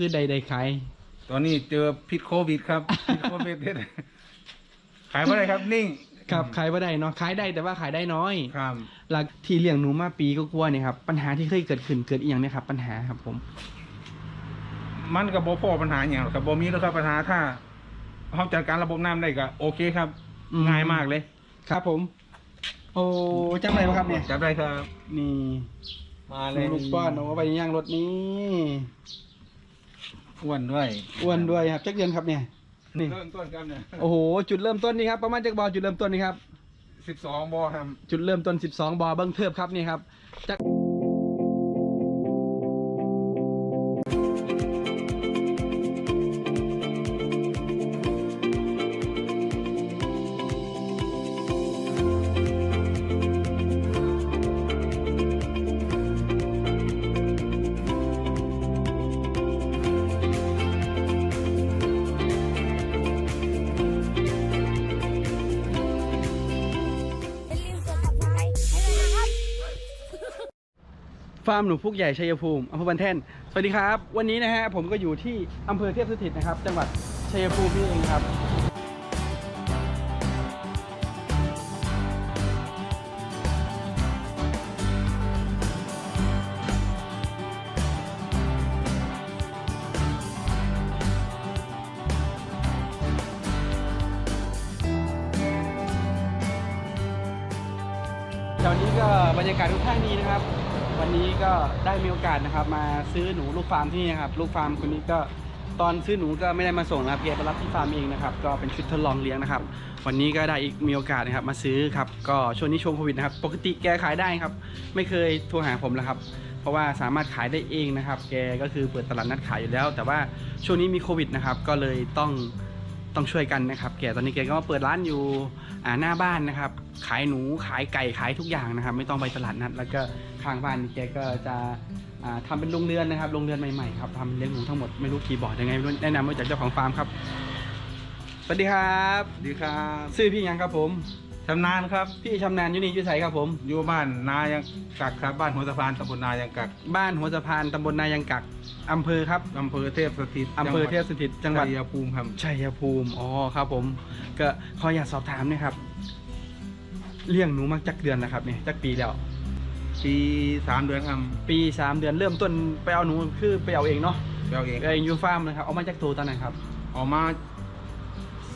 คือใดใดขายตอนนี้เจอพิษโควิดครับพิษโควิดเพชรขายไม่ได้ครับนิ่งครับขายบ่ได้เนาะขายได้แต่ว่าขายได้น้อยครับหลักที่เลี้ยงหนูมาปีก็กลัวๆเนี่ยครับปัญหาที่เคยเกิดขึ้นเกิดอีกอย่างเนี่ยครับ ปัญหาครับผม มันกับโบพอปัญหาอย่างหรอกครับโบมีแล้วครับปัญหาถ้าเขาจัดการระบบน้ำได้ก็โอเคครับอืมง่ายมากเลย ครับผม โอ้จำได้ไหมครับเนี่ยจับได้ครับ นี่ มาหเลนูยลูกป้อนเอาไว้ย่างรถนี้ อ้วนด้วยอ้วนด้วยครับจักเดือนครับเนี่ยนี่เริ่มต้นครับเนี่ยโอ้โหจุดเริ่มต้นนี่ครับประมาณจักบอจุดเริ่มต้นนี่ครับสิบสองบอครับจุดเริ่มต้น 12 บอเบิ้งเทิบครับนี่ครับจัก ฟาร์มหนูพุกใหญ่ชัยภูมิอำเภอบันแท่น สวัสดีครับ วันนี้นะฮะผมก็อยู่ที่อำเภอเทพสถิตนะครับ จังหวัดชัยภูมินี่เองครับแถวนี้ก็บรรยากาศค่อนข้างดีนะครับ วันนี้ก็ได้มีโอกาสนะครับ มาซื้อหนูลูกฟาร์มที่นี่ครับลูกฟาร์มคนนี้ก็ตอนซื้อหนูก็ไม่ได้มาส่งนะครับแกไปรับที่ฟาร์มเองนะครับก็เป็นชุดทดลองเลี้ยงนะครับ วันนี้ก็ได้อีกมีโอกาสนะครับมาซื้อครับก็ช่วงนี้ช่วงโควิดนะครับปกติแกขายได้ครับ ไม่เคยโทรหาผมแล้วครับเพราะว่าสามารถขายได้เองนะครับ แกก็คือเปิดตลาดนัดขายอยู่แล้ว แต่ว่าช่วงนี้มีโควิดนะครับก็เลยต้องต้องช่วยกันนะครับ แกตอนนี้แกก็มาเปิดร้านอยู่หน้าบ้านนะครับ ขายหนูขายไก่ขายทุกอย่างนะครับ ไม่ต้องไปตลาดนัดแล้วก็ ข้างบ้านนี่แกก็จะอ่าทำเป็นโรงเรือนนะครับโรงเรือนใหม่ๆครับทำเลี้ยงหนูทั้งหมดไม่รู้กี่บ่อยังไงไม่รู้แนะนำมาจากเจ้าของฟาร์มครับสวัสดีครับดีครับชื่อพี่ยังครับผมชำนาญครับพี่ชำนาญอยุนี่อยุไสครับผมอยู่บ้านนายังกักครับบ้านหัวสะพานตำบลนายังกัก บ้านหัวสะพานตำบลนายังกักอำเภอครับอำเภอเทพสถิตอำเภอเทพสถิตจังหวัดชัยภูมิครับชัยภูมิอ๋อครับผมก็ขออยากสอบถามหนะครับเลี้ยงหนูมาจักเดือนนะครับเนี่ยจักปีแล้ว ปีสามเดือนครับปีสามเดือนเริ่มต้นไปเอาหนูคือไปเอาเองเนาะไปเอาเองไปเองอยูฟาร์มนะครับเอามาจากตัวตอนไหนครับออกมา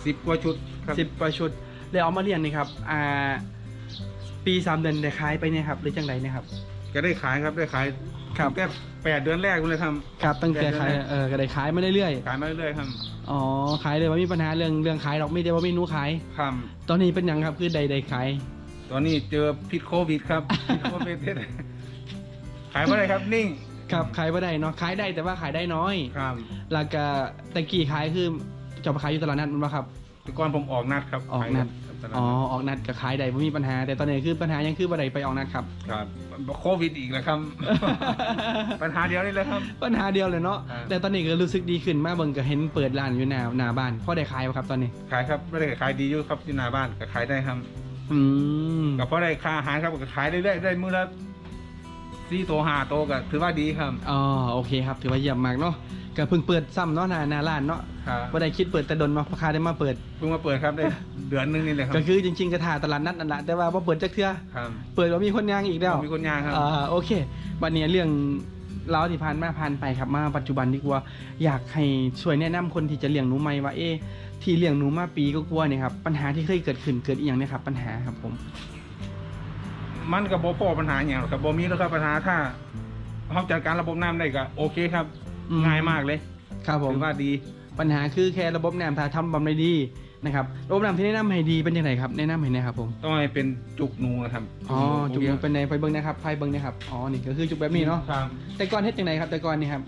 สิบกว่าชุดครับสิบกว่าชุดแล้วเอามาเลี้ยงนี่ครับอ่าปีสามเดือนได้ขายไปเนี่ยครับหรือจังไรเนี่ยครับก็ได้ขายครับได้ขายครับแค่แปดเดือนแรกเลยครับครับตั้งแต่ขายเดือนแรกเออก็ได้ขายมาเรื่อยขายมาเรื่อยๆครับๆอ๋อขายเลยว่ามีปัญหาเรื่องเรื่องขายหรอกไม่ได้ว่ามีหนูขายครับตอนนี้เป็นหยังครับคือใดใดขาย ตอนนี้เจอพิษโควิดครับพิษโควิดเพชรขายไม่ได้ครับนิ่งครับขายไม่ได้เนาะขายได้แต่ว่าขายได้น้อยครับแล้วก็ตะกี้ขายคือจะมาขายอยู่ตลาดนัดมันปะครับแต่ก่อนผมออกนัดครับออกนัดขายตลาดอ๋อออกนัดก็ขายได้ไม่มีปัญหา แต่ตอนนี้คือปัญหายังคือบ่ได้ไปออกนัดครับครับโควิดอีกแล้วครับ ปัญหาเดียวนี่เลยครับ ปัญหาเดียวเลยเนาะครับแต่ตอนนี้ก็รู้สึกดีขึ้นมากเบิ่งก็เห็นเปิดร้านอยู่หน้าหน้าบ้านพ่อได้ขายปะครับตอนนี้ขายครับไม่ได้ขายดีอยู่ครับที่หน้าบ้านก็ขายได้ครับ อืมก็เพราะได้ค่าอาหารครับก็ขายได้เรื่อยๆได้มื้อละสี่โตห้าโตก็ถือว่าดีครับอ๋อโอเคครับ ถือว่าเยี่ยมมากเนาะก็เพิ่งเปิดซ้ำเนาะหน้าหน้าร้านเนาะครับบ่ได้คิดเปิดแต่ดนเนาะพอคาได้มาเปิด เพิ่งมาเปิดครับได้ เดือนหนึงนี่เลยครับก็คือจริงๆก็ถ่าตลาดนัดนั่นแหละแต่ว่าบ่เปิดจักเทื่อครับเปิดว่ามีคนย่างอีกแล้ว มีคนยางครับ อ่าโอเค วันนี้เรื่องเล่าที่ผ่านมาผ่านไปครับมาปัจจุบันดีกว่าอยากให้ช่วยแนะนำคนที่จะเลี้ยงหนูใหม่ว่าเอ๊ะ ที่เลี้ยงหนูมาปีก็กลัวเนี่ยครับปัญหาที่เคยเกิดขึ้นเกิดอีกอย่างเนี่ยครับปัญหาครับผม มันกับโบพอปัญหาอย่างหรอกครับโบมีแล้วครับปัญหาถ้าเขาจัดการระบบน้ำได้ก็โอเคครับ อืม ง่ายมากเลยครับผม ถือว่าดี ปัญหาคือแค่ระบบน้ำถ้าทำบำได้ดีนะครับระบบน้ำที่แนะนำให้ดีเป็นยังไงครับแนะนำให้นะครับผมต้องให้เป็นจุกหนูนะครับอ๋อจุกเป็นในไฟเบิ้งนะครับไฟเบิ้งนะครับอ๋อนี่ก็คือจุกแบบนี้เนาะครับแต่ก่อนเฮ็ดยังไงครับแต่ก่อนนี่ครับ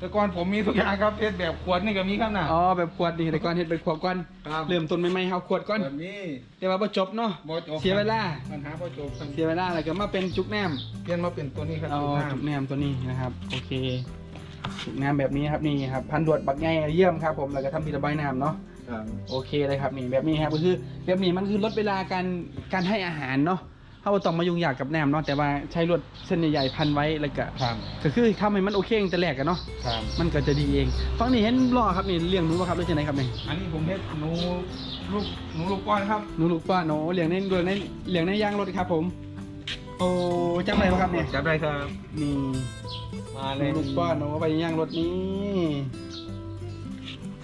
แต่ก่อนผมมีทุกอย่างครับเทศแบบขวดนี่ก็มีครับนะ อ๋อแบบขวดนี่แต่ก่อนเฮ็ดเป็นขวดก่อนครับ เริ่มต้นใหม่ๆเอาขวดก่อนแบบนี้แต่ว่าบ่จบเนาะบ่จบเสียเวลาปัญหาบ่จบครับเสียเวลาแล้วก็มาเป็นจุกแหนมเปลี่ยนมาเป็นตัวนี้ครับเอาตัวหน้าจุกแหนมตัวนี้นะครับโอเคจุกแหนมแบบนี้ครับนี่ครับพันดวดบักใหญ่เยี่ยมครับผมแล้วก็ทำทีละใบน้ำเนาะ ครับ โอเคเลยครับนี่แบบนี้ครับก็คือแบบนี้มันคือลดเวลาการการให้อาหารเนาะ เขาบ่ต้องมายุ่งยากกับแหนมเนาะแต่ว่าใช้รถเส้นใหญ่ๆพันไว้แล้วก็ครับก็คือทำให้มันโอเคตั้งแต่แรกกันเนาะครับมันก็จะดีเองฟังนี่เห็นล้อครับนี่เลี้ยงหนูบ่ครับหรือจังไดครับนี่อันนี้ผมเฮ็ดหนูลูกหนูลูกก้อนครับหนูลูกป้าหนูเลี้ยงในเลี้ยงในเลี้ยงในยางรถครับผม โอ้จำได้บ่ครับเนี่ยจับได้ครับนี่มาหเลนูยลูกป้าหนูไปยางรถนี้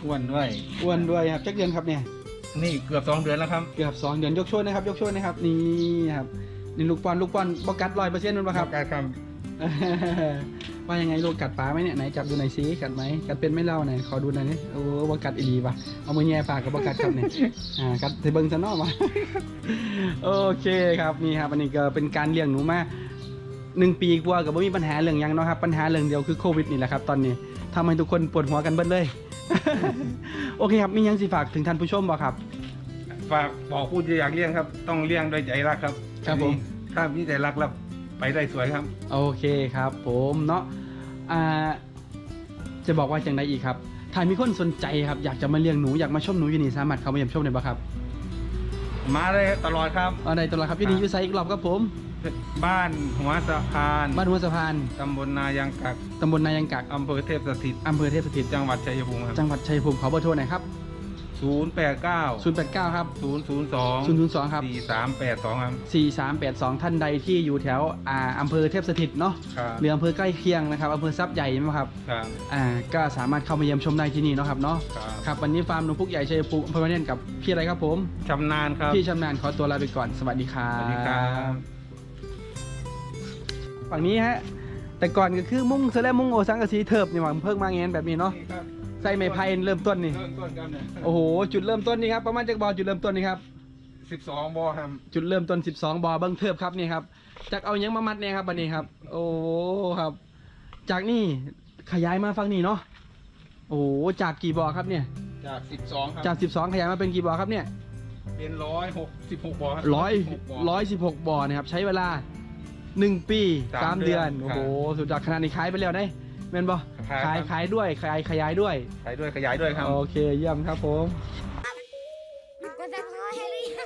อ้วนด้วยอ้วนด้วยครับจักเดือนครับเนี่ย นี่เกือบสองเดือนแล้วครับเกือบสองเดือนยกโชว์นะครับ ยกโชว์นะครับนี่ครับนี่ลูกป้อนลูกป้อนบกัดร้อยเปอร์เซ็นต์นั่นปะครับการครับว่ายังไงลูกกัดปลาไหมเนี่ยไหนจับดูหน่อยสิกัดไหมกัดเป็นไหม่เล่าไหนอยขอดูหน่อยนี่โอ้บกัดอีหลีปะเอามือแย่ปากกับบกัดครับเนี่ยอ่ากัดเทเบิงซะเนอกมาโอเคครับนี่ครับอันนี้ก็เป็นการเลี้ยงหนูมาหนึ่งปีกว่ากับว่ามีปัญหาเรื่องหยังเนาะครับปัญหาเรื่องเดียวคือโควิดนี่แหละครับตอนนี้ทำให้ทุกคนปวดหัวกันเบิดเลย โอเคครับมีหยังสิฝากถึงท่านผู้ชมบ่ครับ ฝากบอกผู้ที่อยากเลี้ยงครับ ต้องเลี้ยงด้วยใจรักครับครับผม ถ้ามีใจรักแล้วไปได้สวยครับ โอเคครับ ผมเนาะอ่าจะบอกว่าจังไดอีกครับถ้ามีคนสนใจครับ อยากจะมาเลี้ยงหนูอยากมาชมหนูอยู่นี่สามารถเข้ามาเยี่ยมชมได้ปะครับมาได้ตลอดครับ เอาได้ตลอดครับอยู่นี่อยู่ไซอีกรอบครับผม บ้านหัวสะพานบ้านหัวสะพานตำบลนายังกักตำบลนายังกักอำเภอเทพสถิตอำเภอเทพสถิตจังหวัดชัยภูมิครับจังหวัดชัยภูมิขอเบอร์โทรหน่อยครับ0 8 9 089ครับ0 0 2 002ครับ4 3 8 2ครับ4382 ท่านใดที่อยู่แถวอ่าอำเภอเทพสถิตเนาะครับหรืออำเภอใกล้เคียงนะครับอำเภอทรัพย์ใหญ่ไหมครับครับอ่าก็สามารถเข้ามาเยี่ยมชมได้ที่นี่เนาะครับเนาะครับครับวันนี้ฟาร์มหนูพุกใหญ่ชัยภูมิอำเภอมาเน่นกับพี่อะไรครับผมชำนาญครับพี่ชำนาญขอตัวลาไปก่อนสวัสดีครับสวัสดีครับ ฝั่งนี้ฮะ แต่ก่อนก็คือมุ้งเสอแลมุ้งโอสังกะสีเถิบนี่หว่าเพิ่งมาเงี้ยแบบนี้เนาะนี่ครับใส่ไม้ไผ่เริ่มต้นนี่ เริ่มต้นกันเนี่ยโอ้โห จุดเริ่มต้นนี่ครับ ประมาณจากบอจุดเริ่มต้นนี่ครับ สิบสองบอครับจุดเริ่มต้น 12 บอเบิ้งเทิบครับนี่ครับ จากเอาหยังมามัดเนี่ยครับบันนี้ครับ โอ้ครับ จากนี่ขยายมาฝั่งนี้เนาะ โอ้โหจากกี่บอครับเนี่ย จากสิบสองครับจาก 12 ขยายมาเป็นกี่บอครับเนี่ยเป็นร้อยหกสิบหกบอคบร้อยหกบร้อยสิบหกบ่อนะครับใช้เวลา หนึ่งปีสามสามเดือนเดือน โอ้โห สุดยอดขนาดนี้ขายไปแล้วได้เมนบอขายขายครับขายด้วย ขายขยายด้วย ขายด้วยขยายด้วยครับ โอเค เยี่ยมครับผมกดซับสไครต์ให้หรือยั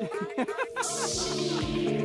ง